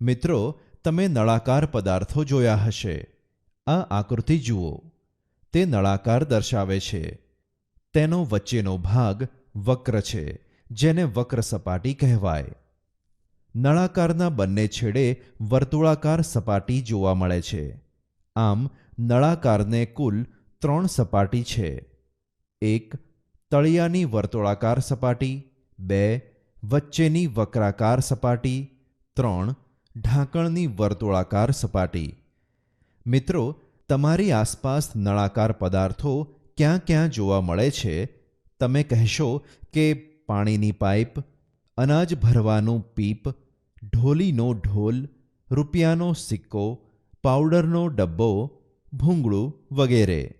મિત્રો, તમે નળાકાર પદાર્થો જોયા હશે. આ આકૃતિ જુઓ. તે નળાકાર દર્શાવે છે. તેનો વચ્ચેનો ભાગ વક્ર છે, જેને વક્ર સપાટી કહેવાય. નળાકારના બંને છેડે વર્તુળાકાર સપાટી જોવા મળે છે. આમ, નળાકારને કુલ ત્રણ સપાટી છે. એક, તળિયાની વર્તુળાકાર સપાટી. બે, વચ્ચેની વક્રાકાર સપાટી. ત્રણ ઢાંકણની વર્તુળાકાર સપાટી. મિત્રો, તમારી આસપાસ નળાકાર પદાર્થો ક્યાં ક્યાં જોવા મળે છે? તમે કહેશો કે પાણીની પાઇપ, અનાજ ભરવાનું પીપ, ઢોલીનો ઢોલ, રૂપિયાનો સિક્કો, પાવડરનો ડબ્બો, ભૂંગળું વગેરે.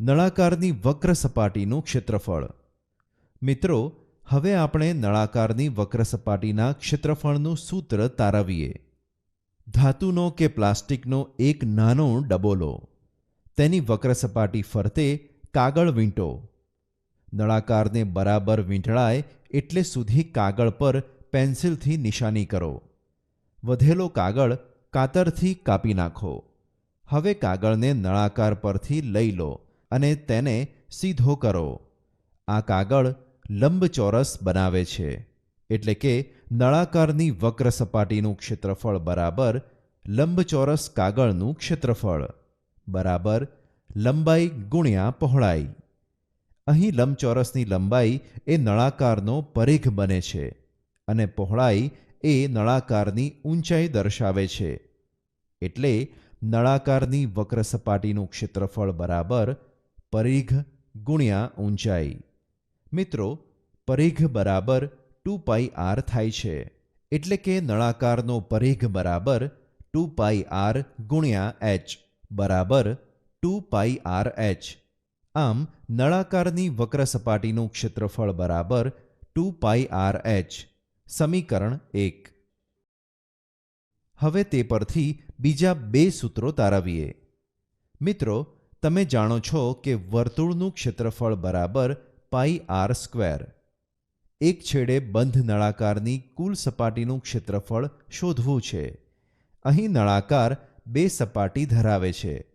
નળાકારની વક્ર સપાટીનું ક્ષેત્રફળ. મિત્રો હવે આપણે નળાકારની વક્ર સપાટીના ક્ષેત્રફળનું સૂત્ર તારવીએ. ધાતુનો કે પ્લાસ્ટિકનો એક નાનો ડબો લો તેની વક્ર સપાટી ફરતે કાગળ વીંટો. નળાકારને બરાબર વીંટળાય એટલે સુધી કાગળ પર પેન્સિલથી નિશાની કરો. વધેલો કાગળ કાતરથી કાપી નાખો. હવે કાગળને નળાકાર પરથી લઈ લો અને તેને સીધો કરો. આ કાગળ લંબચોરસ બનાવે છે, એટલે કે નળાકારની વક્ર સપાટીનું ક્ષેત્રફળ બરાબર લંબચોરસ કાગળનું ક્ષેત્રફળ. બરાબર લંબાઈ ગુણ્યા પહોળાઈ. અહીં લંબચોરસની લંબાઈ એ નળાકારનો પરિઘ બને છે અને પહોળાઈ એ નળાકારની ઊંચાઈ દર્શાવે છે. એટલે નળાકારની વક્ર સપાટીનું ક્ષેત્રફળ બરાબર પરિઘ ગુણ્યા ઊંચાઈ. મિત્રો, પરિઘ બરાબર ટુ પાઈ આર થાય છે. એટલે કે નળાકારનો પરિઘ બરાબર ટુ પાઈ આર ગુણ્યા એચ બરાબર ટુ પાઈ આર એચ. આમ, નળાકારની વક્ર સપાટીનું ક્ષેત્રફળ બરાબર ટુ પાઈ આર એચ. સમીકરણ એક. હવે તે પરથી બીજા બે સૂત્રો તારવીએ. મિત્રો, તમે જાણો છો કે વર્તુળનું ક્ષેત્રફળ બરાબર પાઈ આર સ્ક્વેર એક છેડે બંધ નળાકારની કુલ સપાટીનું ક્ષેત્રફળ શોધવું છે. અહીં નળાકાર બે સપાટી ધરાવે છે.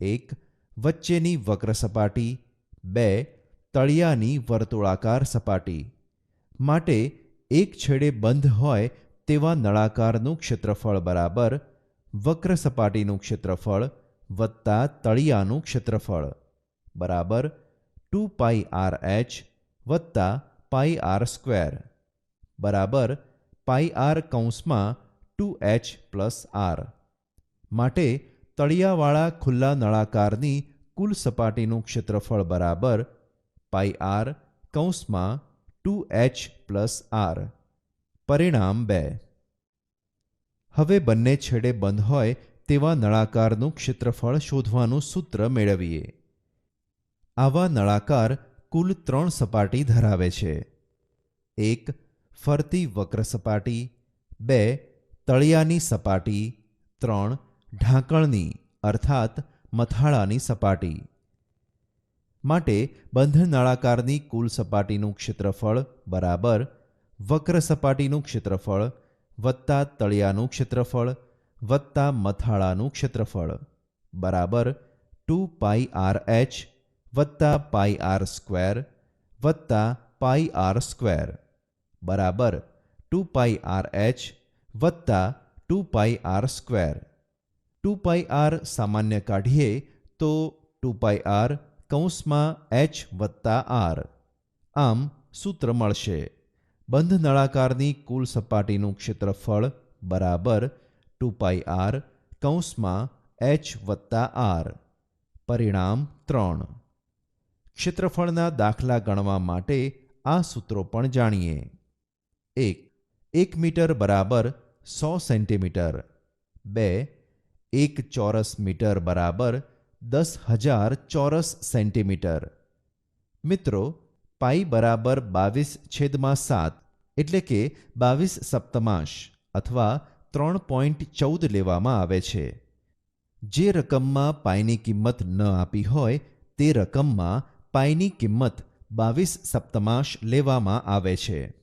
એક, વચ્ચેની વક્ર સપાટી. બે, તળિયાની વર્તુળાકાર સપાટી. માટે એક છેડે બંધ હોય તેવા નળાકારનું ક્ષેત્રફળ બરાબર વક્ર સપાટીનું ક્ષેત્રફળ વત્તા તળિયાનું ક્ષેત્રફળ. બરાબર ટુ પાઈ આર એચ વત્તા પાઈ આર સ્ક્વેર બરાબર પાઈ આર કૌંસમાં ટુ એચ પ્લસ આર માટે તળિયાવાળા ખુલ્લા નળાકારની કુલ સપાટીનું ક્ષેત્રફળ બરાબર પાઈ આર કૌંસમાં ટુ એચ પ્લસ આર પરિણામ બે. હવે બંને છેડે બંધ હોય તેવા નળાકારનું ક્ષેત્રફળ શોધવાનું સૂત્ર મેળવીએ. આવા નળાકાર કુલ ત્રણ સપાટી ધરાવે છે. એક, ફરતી વક્ર સપાટી. બે, તળિયાની સપાટી. ત્રણ, ઢાંકણની, અર્થાત મથાળાની સપાટી. માટે બંધ નળાકારની કુલ સપાટીનું ક્ષેત્રફળ બરાબર વક્ર સપાટીનું ક્ષેત્રફળ વત્તા તળિયાનું ક્ષેત્રફળ વત્તા મથાળાનું ક્ષેત્રફળ બરાબર ટુ પાઈ આર એચ વત્તા પાઈ આર સ્ક્વેર વત્તા પાઈ આર સ્ક્વેર. બરાબર. ટુ પાઈ આર એચ વત્તા two pi r square. Two pi r સામાન્ય કાઢીએ તો ટુ પાઈ આર કૌંસમાં એચ વત્તા આર. આમ સૂત્ર મળશે. બંધ નળાકારની કુલ સપાટીનું ક્ષેત્રફળ બરાબર ટુ પાઈ આર કૌંસમાં એચ વત્તા આર. પરિણામ ત્રણ. ક્ષેત્રફળના દાખલા ગણવા માટે આ સૂત્રો પણ જાણીએ. એક એક મીટર બરાબર સો સેન્ટીમીટર. બે, એક ચોરસ મીટર બરાબર દસ હજાર ચોરસ સેન્ટીમીટર. મિત્રો, પાઈ બરાબર બાવીસ છેદમાં સાત એટલે કે બાવીસ સપ્તમાંશ અથવા ત્રણ પોઈન્ટ ચૌદ લેવામાં આવે છે. જે રકમમાં પાઈની કિંમત ન આપી હોય તે રકમમાં પાઈની કિંમત બાવીસ સપ્તમાંશ લેવામાં આવે છે.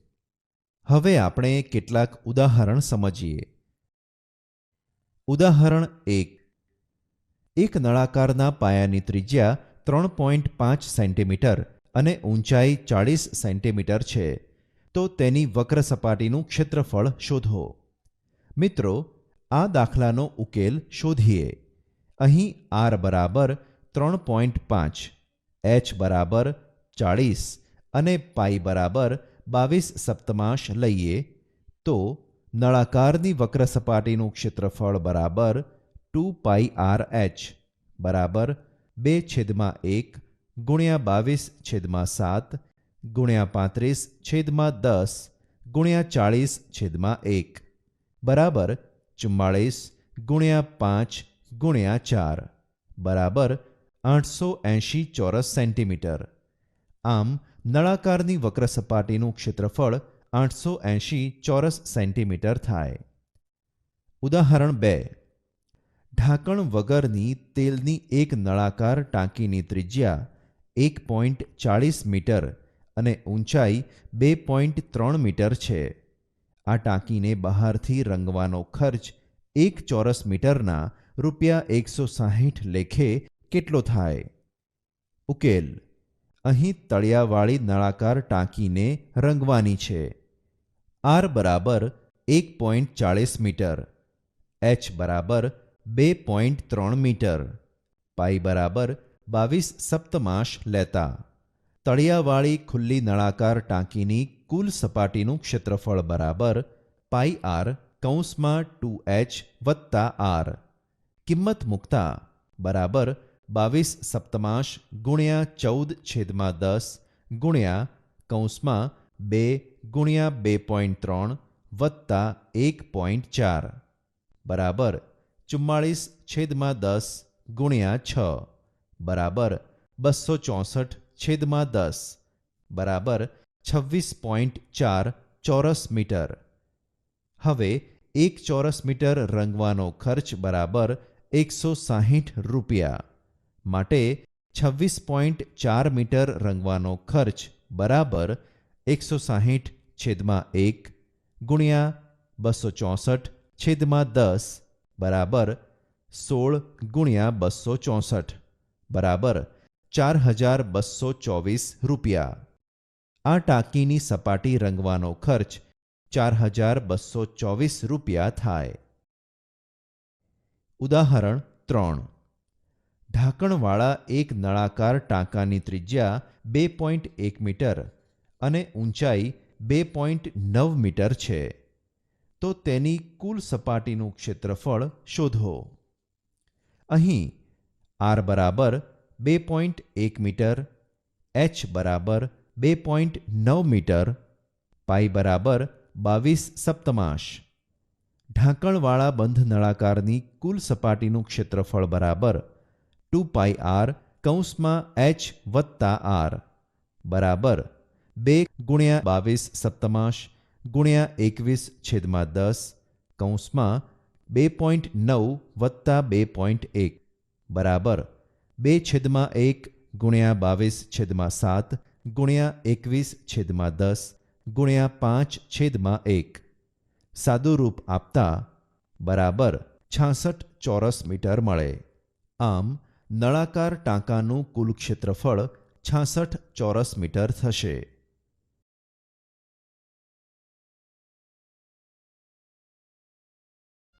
હવે આપણે કેટલાક ઉદાહરણ સમજીએ. ઉદાહરણ એક. એક નળાકારના પાયાની ત્રિજ્યા ત્રણ પોઈન્ટ પાંચ સેન્ટીમીટર અને ઊંચાઈ ચાળીસ સેન્ટીમીટર છે. તો તેની વક્ર સપાટીનું ક્ષેત્રફળ શોધો. મિત્રો, આ દાખલાનો ઉકેલ શોધીએ. અહીં આર બરાબર ત્રણ પોઈન્ટ પાંચ. એચ બરાબર ચાળીસ અને પાઈ બરાબર બાવીસ સપ્તમાંશ લઈએ તો નળાકારની વક્ર સપાટીનું ક્ષેત્રફળ બરાબર ટુ પાઈ આર એચ બરાબર બે છેદમાં એક ગુણ્યા બાવીસ છેદમાં સાત ગુણ્યા પાંત્રીસ છેદમાં દસ ગુણ્યા ચાળીસ છેદમાં એક બરાબર ચુમ્માળીસ ગુણ્યા પાંચ ગુણ્યા ચાર બરાબર આઠસો એંશી ચોરસ સેન્ટીમીટર. આમ, નળાકારની વક્ર સપાટીનું ક્ષેત્રફળ આઠસો એંશી ચોરસ સેન્ટીમીટર થાય. ઉદાહરણ બે. ઢાંકણ વગરની તેલની એક નળાકાર ટાંકીની ત્રિજ્યા એક પોઈન્ટ ચાળીસ મીટર અને ઊંચાઈ બે પોઈન્ટ ત્રણ મીટર છે. આ ટાંકીને બહારથી રંગવાનો ખર્ચ એક ચોરસ મીટરના રૂપિયા એકસો સાહીઠ લેખે કેટલો થાય? ઉકેલ. અહીં તળિયાવાળી નળાકાર ટાંકીને રંગવાની છે. આર બરાબર એક પોઈન્ટ ચાળીસ મીટર. એચ બરાબર બે પોઈન્ટ ત્રણ મીટર. પાઈ બરાબર બાવીસ સપ્તમાંશ લેતા. તળિયાવાળી ખુલ્લી નળાકાર ટાંકીની કુલ સપાટીનું ક્ષેત્રફળ બરાબર પાઈ આર કૌંસમાં ટુ એચ વત્તા આર. કિંમત મૂકતા બરાબર બાવીસ સપ્તમાંશ ગુણ્યા ચૌદ છેદમાં દસ ગુણ્યા કૌંસમાં બે ગુણ્યા બે પોઈન્ટ ત્રણ વત્તા એક પોઈન્ટ ચાર. બરાબર ચુમ્માળીસ છેદમાં દસ ગુણ્યા છ. બરાબર બસો ચોસઠ છેદમાં દસ. બરાબર છવ્વીસ પોઈન્ટ ચાર ચોરસ મીટર. હવે એક ચોરસ મીટર રંગવાનો ખર્ચ બરાબર એકસો સાહીઠ રૂપિયા. માટે છવ્વીસ પોઈન્ટ ચાર મીટર રંગવાનો ખર્ચ બરાબર એકસો સાહીઠ છેદમાં એક ગુણ્યા બસો ચોસઠ છેદમાં દસ બરાબર સોળ ગુણ્યા બસો ચોસઠ બરાબર ચાર હજાર બસો ચોવીસ રૂપિયા. આ ટાંકીની સપાટી રંગવાનો ખર્ચ ચાર હજાર બસો ચોવીસ રૂપિયા થાય. ઉદાહરણ ત્રણ. ઢાંકણવાળા એક નળાકાર ટાંકાની ત્રિજ્યા બે પોઈન્ટ એક મીટર અને ઊંચાઈ બે પોઈન્ટ નવ મીટર છે. તો તેની કુલ સપાટીનું ક્ષેત્રફળ શોધો. અહીં આર બરાબર બે પોઈન્ટ એક મીટર, એચ બરાબર બે પોઈન્ટ નવ મીટર, પાઈ બરાબર બાવીસ સપ્તમાંશ. ઢાંકણવાળા બંધ નળાકારની કુલ સપાટીનું ક્ષેત્રફળ બરાબર ટુ પાઈ આર કૌંસમાં એચ વત્તા આર બરાબર બે ગુણ્યા બાવીસ સપ્તમાંશ ગુણ્યા એકવીસ છેદમાં દસ કૌંસમાં બે પોઈન્ટ નવ વત્તા બે પોઈન્ટ એક બરાબર બે છેદમાં એક ગુણ્યા બાવીસ છેદમાં સાત ગુણ્યા એકવીસ છેદમાં દસ ગુણ્યા પાંચ છેદમાં એક સાદું રૂપ આપતા બરાબર છાસઠ ચોરસ મીટર મળે આમ નળાકાર ટાંકાનું કુલ ક્ષેત્રફળ છાસઠ ચોરસ મીટર થશે.